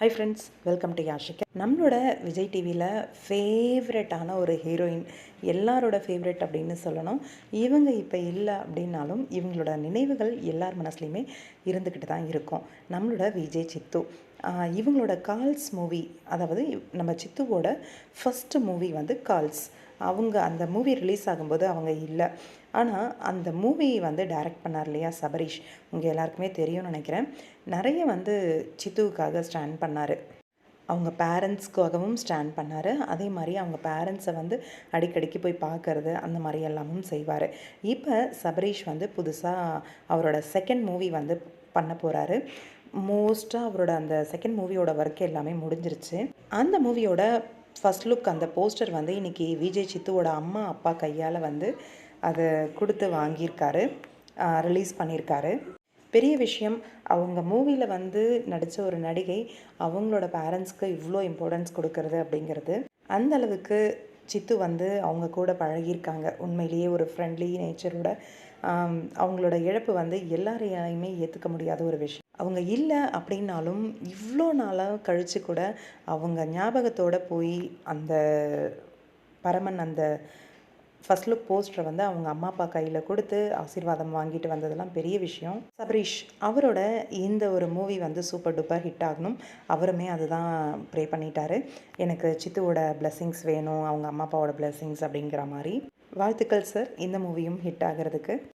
hi friends welcome to Yashika நம்மளோட விஜய் டிவியில் ஃபேவரட்டான ஒரு ஹீரோயின் எல்லாரோட ஃபேவரட் அப்படின்னு சொல்லணும். இவங்க இப்போ இல்லை அப்படின்னாலும் இவங்களோட நினைவுகள் எல்லார் மனசுலையுமே இருந்துக்கிட்டு தான் இருக்கும். நம்மளோட விஜய் சித்து. இவங்களோட கால்ஸ் மூவி அதாவது நம்ம சித்துவோட ஃபஸ்ட்டு மூவி வந்து கால்ஸ் அவங்க அந்த மூவி ரிலீஸ் ஆகும்போது அவங்க இல்லை. ஆனால் அந்த மூவி வந்து டைரக்ட் பண்ணார் இல்லையா சபரீஷ்? உங்கள் எல்லாருக்குமே தெரியும்னு நினைக்கிறேன். நிறைய வந்து சித்துவுக்காக ஸ்டாண்ட் பண்ணார். அவங்க பேரண்ட்ஸ்க்காகவும் ஸ்டாண்ட் பண்ணார். அதே மாதிரி அவங்க பேரண்ட்ஸை வந்து அடிக்கடிக்கு போய் பார்க்கறது அந்த மாதிரி எல்லாமும் செய்வார். இப்போ சபரீஷ் வந்து புதுசாக அவரோட செகண்ட் மூவி வந்து பண்ண போகிறாரு மோஸ்ட்டாக அவரோட அந்த செகண்ட் மூவியோட ஒர்க் எல்லாமே முடிஞ்சிருச்சு. அந்த மூவியோட ஃபஸ்ட் லுக் அந்த போஸ்டர் வந்து இன்றைக்கி விஜய் சித்துவோட அம்மா அப்பா கையால் வந்து அதை கொடுத்து வாங்கியிருக்காரு. ரிலீஸ் பண்ணியிருக்காரு. பெரிய விஷயம் அவங்க மூவியில் வந்து நடித்த ஒரு நடிகை அவங்களோட பேரண்ட்ஸ்க்கு இவ்வளோ இம்பார்ட்டன்ஸ் கொடுக்கறது அப்படிங்கிறது. அந்த அளவுக்கு சித்து வந்து அவங்க கூட பழகியிருக்காங்க. உண்மையிலேயே ஒரு ஃப்ரெண்ட்லி நேச்சரோட அவங்களோட இழப்பு வந்து எல்லாரையாலையுமே ஏற்றுக்க முடியாத ஒரு விஷயம். அவங்க இல்லை அப்படின்னாலும் இவ்வளோ நாளாக கழித்து கூட அவங்க ஞாபகத்தோட போய் அந்த பரமன் அந்த ஃபர்ஸ்ட் லுக் போஸ்டரை வந்து அவங்க அம்மா அப்பா கையில் கொடுத்து ஆசீர்வாதம் வாங்கிட்டு வந்ததெல்லாம் பெரிய விஷயம். சபரீஷ் அவரோட இந்த ஒரு மூவி வந்து சூப்பர் டூப்பர் ஹிட் ஆகணும். அவருமே அதுதான் ப்ரே பண்ணிட்டாரு. எனக்கு சித்துவோட blessings வேணும் அவங்க அம்மா அப்பாவோட blessings அப்படிங்கிற மாதிரி. வாழ்த்துக்கள் சார் இந்த மூவியும் ஹிட் ஆகிறதுக்கு.